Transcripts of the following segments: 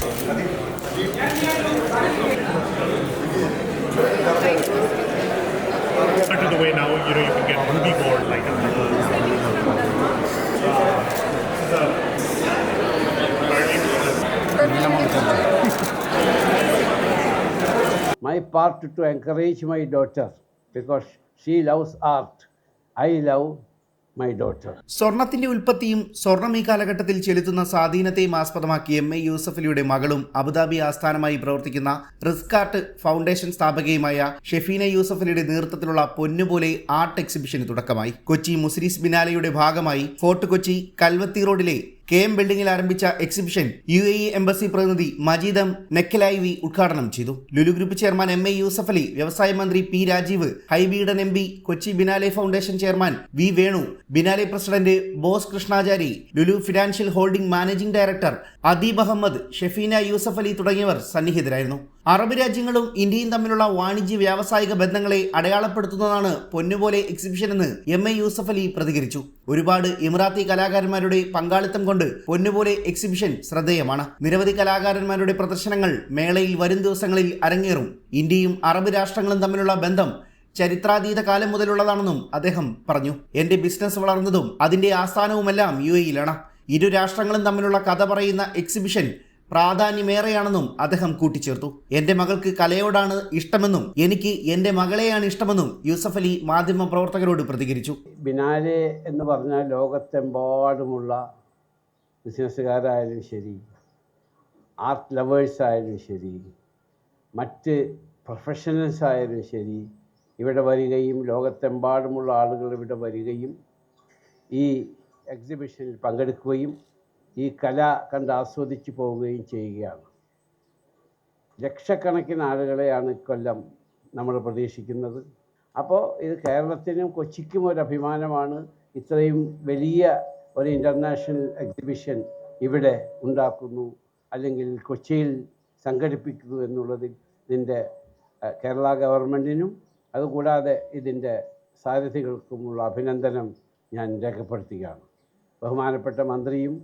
The way now, you know, you can get ruby like uh, a my part to encourage my daughter because she loves art. I love my daughter സ്വർണത്തിന്റെ ഉൽപ്പത്തിയും സ്വർണം ഈ കാലഘട്ടത്തിൽ ചെലുത്തുന്ന സ്വാധീനത്തെയും ആസ്പദമാക്കി M. A. യൂസഫലിയുടെ മകളും Abu Dhabi ആസ്ഥാനമായി പ്രവർത്തിക്കുന്ന റിസ്കാർട്ട് ഫൗണ്ടേഷൻ സ്ഥാപകയുമായ ഷെഫീന യൂസഫലിയുടെ നേതൃത്വത്തിലുള്ള പൊന്നുപോലെ ആർട്ട് എക്സിബിഷന് തുടക്കമായി. കൊച്ചി മുസ്ലിസ് ബിനാലയുടെ ഭാഗമായി ഫോർട്ട് കൊച്ചി കൽവത്തി റോഡിലെ കെ എം ബിൽഡിംഗിൽ ആരംഭിച്ച exhibition U A E embassy പ്രതിനിധി മജീദം നെക്കലായിവി ഉദ്ഘാടനം ചെയ്തു. Lulu group chairman M A Yusuf Ali വ്യവസായ മന്ത്രി P Rajeev Hibi Eden M P Kochi biennale foundation chairman V Venu biennale president Bose Krishnamachari Lulu financial holding managing director Adeeb Ahmed Shefeena Yusuf Ali തുടങ്ങിയവർ സന്നിഹിതരായിരുന്നു. അറബ് രാജ്യങ്ങളും ഇന്ത്യയും തമ്മിലുള്ള വാണിജ്യ വ്യാവസായിക ബന്ധങ്ങളെ അടയാളപ്പെടുത്തുന്നതാണ് പൊന്നുപോലെ എക്സിബിഷൻ എന്ന് എം എ യൂസഫ് അലി പ്രതികരിച്ചു. ഒരുപാട് ഇമറാത്തി കലാകാരന്മാരുടെ പങ്കാളിത്തം കൊണ്ട് പൊന്നുപോലെ എക്സിബിഷൻ ശ്രദ്ധേയമാണ്. നിരവധി കലാകാരന്മാരുടെ പ്രദർശനങ്ങൾ മേളയിൽ വരും ദിവസങ്ങളിൽ അരങ്ങേറും. ഇന്ത്യയും അറബ് രാഷ്ട്രങ്ങളും തമ്മിലുള്ള ബന്ധം ചരിത്രാതീത കാലം മുതലുള്ളതാണെന്നും അദ്ദേഹം പറഞ്ഞു. എന്റെ ബിസിനസ് വളർന്നതും അതിന്റെ ആസ്ഥാനവുമെല്ലാം യു എയിലാണ് ഇരു രാഷ്ട്രങ്ങളും തമ്മിലുള്ള കഥ പറയുന്ന എക്സിബിഷൻ പ്രാധാന്യമേറെയാണെന്നും അദ്ദേഹം കൂട്ടിച്ചേർത്തു. എന്റെ മകൾക്ക് കലയോടാണ് ഇഷ്ടമെന്നും എനിക്ക് എന്റെ മകളെയാണ് ഇഷ്ടമെന്നും യൂസഫ് അലി മാധ്യമ പ്രവർത്തകരോട് പ്രതികരിച്ചു. ബിനാലെ എന്ന് പറഞ്ഞാൽ ലോകത്തെമ്പാടുമുള്ള ബിസിനസ്സുകാരായാലും ശരി ആർട്ട് ലവേഴ്സ് ആയാലും ശരി മറ്റ് പ്രൊഫഷണൽസ് ആയാലും ശരി ഇവിടെ വരികയും ലോകത്തെമ്പാടുമുള്ള ആളുകൾ ഇവിടെ വരികയും ഈ എക്സിബിഷനിൽ പങ്കെടുക്കുകയും ഈ കല കണ്ട് ആസ്വദിച്ചു പോവുകയും ചെയ്യുകയാണ്. ലക്ഷക്കണക്കിന് ആളുകളെയാണ് ഇക്കൊല്ലം നമ്മൾ പ്രതീക്ഷിക്കുന്നത്. അപ്പോൾ ഇത് കേരളത്തിനും കൊച്ചിക്കും ഒരു അഭിമാനമാണ്. ഇത്രയും വലിയ ഒരു ഇന്റർനാഷണൽ എക്സിബിഷൻ ഇവിടെ ഉണ്ടാക്കുന്നു. അല്ലെങ്കിൽ കൊച്ചിയിൽ സംഘടിപ്പിക്കുന്നു എന്നുള്ളതിൽ ഇതിന്റെ കേരള ഗവൺമെന്റിനും അതുകൂടാതെ ഇതിന്റെ സാരഥികൾക്കുമുള്ള അഭിനന്ദനം ഞാൻ രേഖപ്പെടുത്തുകയാണ്. ബഹുമാനപ്പെട്ട മന്ത്രിയും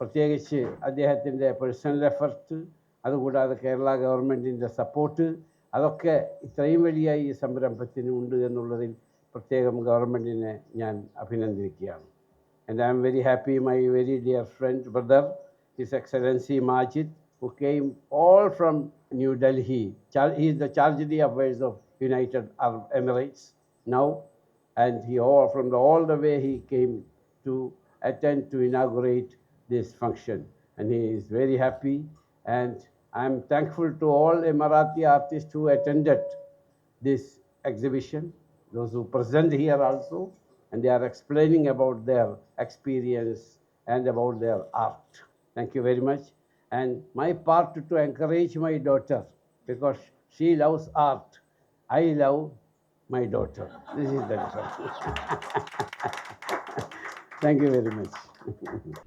പ്രത്യേകിച്ച് അദ്ദേഹത്തിൻ്റെ പേഴ്സണൽ എഫർട്ട് അതുകൂടാതെ കേരള ഗവൺമെൻറ്റിൻ്റെ സപ്പോർട്ട് അതൊക്കെ ഇത്രയും വലിയ ഈ സംരംഭത്തിന് ഉണ്ട് എന്നുള്ളതിൽ പ്രത്യേകം ഗവൺമെൻറ്റിനെ ഞാൻ അഭിനന്ദിക്കുകയാണ് And I am very happy, my very dear friend, brother, His Excellency Majid, who came all from New Delhi. Char- He is the Charge d'Affaires of United Arab Emirates now, and he all from the, all the way he came to attend to inaugurate this function, and he is very happy. And I am thankful to all Emirati artists who attended this exhibition, those who present here also, and they are explaining about their experience and about their art. Thank you very much. And my part to encourage my daughter because she loves art. I love my daughter. This is the difference. Thank you very much.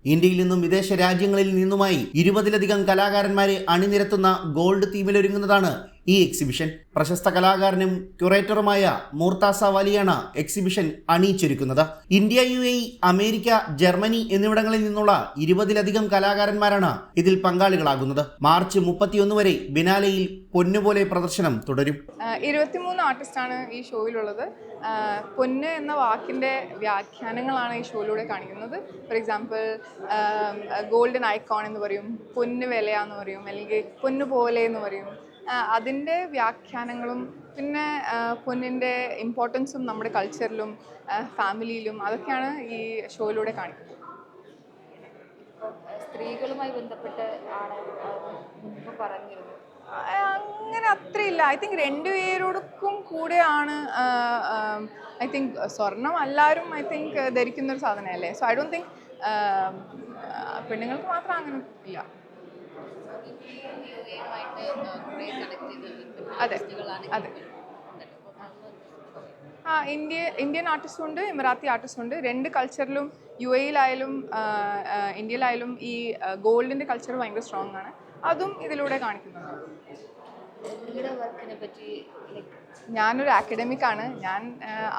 ഇന്ത്യയിൽ നിന്നും വിദേശ രാജ്യങ്ങളിൽ നിന്നുമായി ഇരുപതിലധികം കലാകാരന്മാരെ അണിനിരത്തുന്ന gold തീമിലൊരുങ്ങുന്നതാണ് ഈ exhibition പ്രശസ്ത കലാകാരനും ക്യൂറേറ്ററുമായ മൂർത്താസ വലിയാണ് exhibition അണിയിച്ചൊരുക്കുന്നത്. India U A America Germany എന്നിവിടങ്ങളിൽ നിന്നുള്ള ഇരുപതിലധികം കലാകാരന്മാരാണ് ഇതിൽ പങ്കാളികളാകുന്നത്. മാർച്ച് മുപ്പത്തിയൊന്ന് വരെ ബിനാലയിൽ പൊന്നുപോലെ പ്രദർശനം തുടരും. ഇരുപത്തിമൂന്ന് ആർട്ടിസ്റ്റാണ് ഈ ഷോയിലുള്ളത്. പൊന്ന് എന്ന വാക്കിന്റെ വ്യാഖ്യാനങ്ങളാണ് ഈ ഷോയിലൂടെ കാണിക്കുന്നത്. ഫോർ എക്സാമ്പിൾ ഗോൾഡൻ ഐക്കോൺ എന്ന് പറയും പൊന്ന് വില എന്ന് പറയും അല്ലെങ്കിൽ പൊന്ന് പോലെ എന്ന് പറയും. അതിന്റെ വ്യാഖ്യാനങ്ങളും പിന്നെ പൊന്നിന്റെ ഇമ്പോർട്ടൻസും നമ്മുടെ കൾച്ചറിലും ഫാമിലിയിലും അതൊക്കെയാണ് ഈ ഷോയിലൂടെ കാണിക്കുന്നത്. സ്ത്രീകളുമായി ബന്ധപ്പെട്ട് ആണ് പറഞ്ഞിരുന്നത്. അങ്ങനെ അത്രയില്ല. ഐ തിങ്ക് രണ്ടുപേരോടൊക്കും കൂടെയാണ് ഐ തിങ്ക് സ്വർണം എല്ലാവരും ഐ തിങ്ക് ധരിക്കുന്ന ഒരു സാധനമല്ലേ? സോ ഐ ഡോണ്ട് തിങ്ക് പെണ്ണുങ്ങൾക്ക് മാത്രം അങ്ങനെ ഇല്ല. അതെ അതെ. ആ ഇന്ത്യ ഇന്ത്യൻ ആർട്ടിസ്റ്റും ഉണ്ട് എമിറാത്തി ആർട്ടിസ്റ്റും ഉണ്ട്. രണ്ട് കൾച്ചറിലും യു എയിലായാലും ഇന്ത്യയിലായാലും ഈ ഗോൾഡിന്റെ കൾച്ചർ ഭയങ്കര സ്ട്രോങ് ആണ്. അതും ഇതിലൂടെ കാണിക്കുന്നുണ്ട്. ഞാനൊരു അക്കാഡമിക് ആണ്. ഞാൻ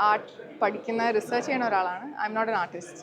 ആർട്ട് പഠിക്കുന്ന റിസർച്ച് ചെയ്യുന്ന ഒരാളാണ്. I'm not an artist